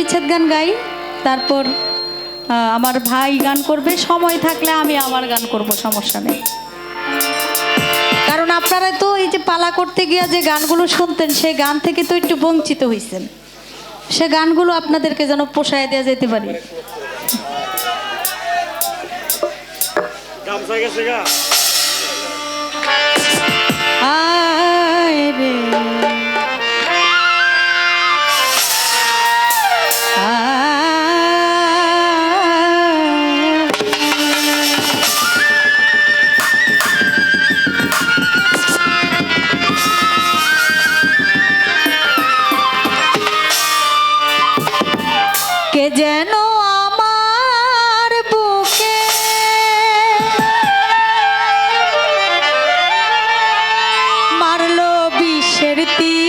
বিচ্ছেদ গান গাই তারপর আমার ভাই গান করবে সময় থাকলে আমি আমার গান করব সমস্যা নেই। কারণ আপনারা তো এই যে পালা করতে গিয়া যে গানগুলো শুনতেন সেই গান থেকে তো একটু বঞ্চিত হয়েছেন সে গানগুলো আপনাদেরকে যেন পোষায় দেওয়া যেতে পারে। আয় রে। करती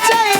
Every day.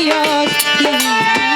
প্রিয়